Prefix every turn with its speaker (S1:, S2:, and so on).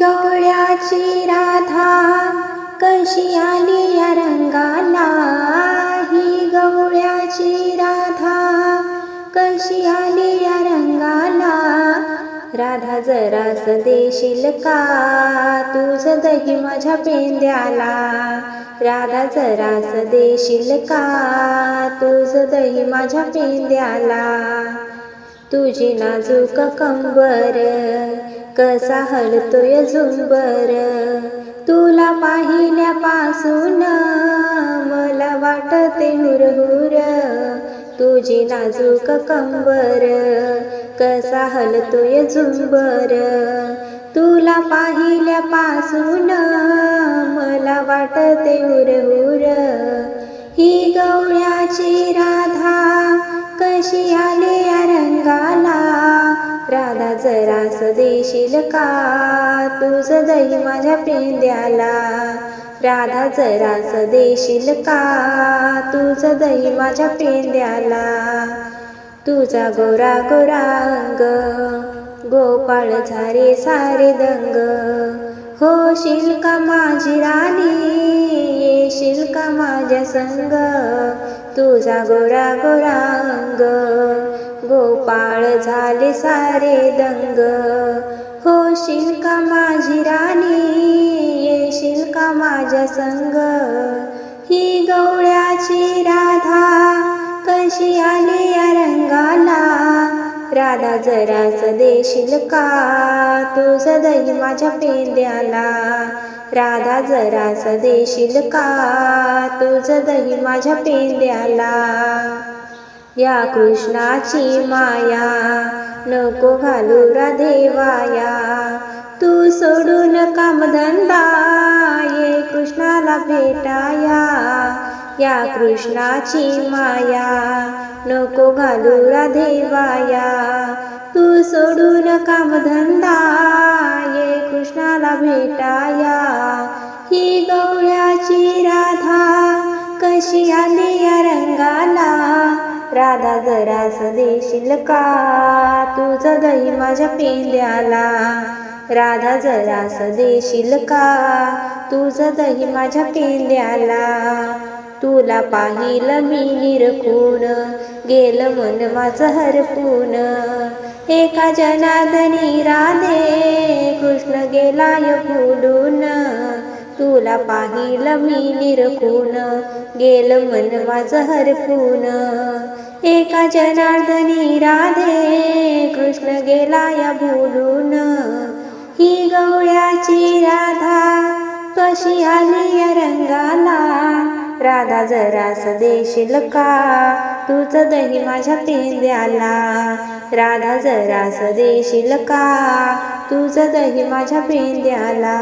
S1: गवळ्याची राधा कशी आली या रंगाला? ही गवळ्याची राधा कशी आली या रंगाला? राधा जरास देशील का? तुझ दही माझ्या पेंद्याला. राधा जरास देशील का? तुझ दही माझ्या पेंद्याला. तुझी नाजूक कंबर कसा हलतोय झुंबर. तुला पाहिल्यापासून मला वाटते हुरहुर. तुझी नाजूक कंबर कसा हलतोय झुंबर. तुला पाहिल्यापासून मला वाटते हुरहुर. ही गवळ्याची राधा कशी आले राधा जरास देशील का? तुझ दही माझ्या पेंद्याला. राधा जरास देशील का? तुझ दही माझ्या पेंद्याला. तुझा गोरा गोरा अंग गोपाळ झारे सारे दंग. हो का माझी राणी येशील का माझ्या संग. तुझा गोरा गोरा अंग. गोपाळ झाले सारे दंग. हो का माझी राणी येशील का माझ्या संग. ही गवळ्याची राधा कशी आली या रंगाला? राधा जरास देशील का? तुझ दही माझ्या पेंद्याला. राधा जरास देशील का? तुझ दही माझ्या पेंद्याला. या कृष्णाची माया नको घालू राधेवाया तू सोडून कामधंदा ये कृष्णाला भेटाया. या कृष्णाची माया. नको घालू राधेवाया तू सोडून कामधंदा. ये कृष्णाला भेटाया. ही गवळ्याची राधा. कशी आली या रंगाला. राधा जरास देशील का? तुझं दही माझ्या पेंद्याला. राधा जरास देशील का? तुझं दही माझ्या पेंद्याला तुला पाहिलं मी निरखून गेलं मन माझं हरपून. एका जनादनी राधे कृष्ण गेलाय फुलून तुला पाहिलं मी निरखून गेलं मन माझं हरपून. एका जनार्दनी राधे कृष्ण गेलाय भुलून कशी आली या रंगाला. राधा जरास देशील का तुझं दही माझ्या पेंद्याला राधा जरास देशील का तुझं दही माझ्या पेंद्याला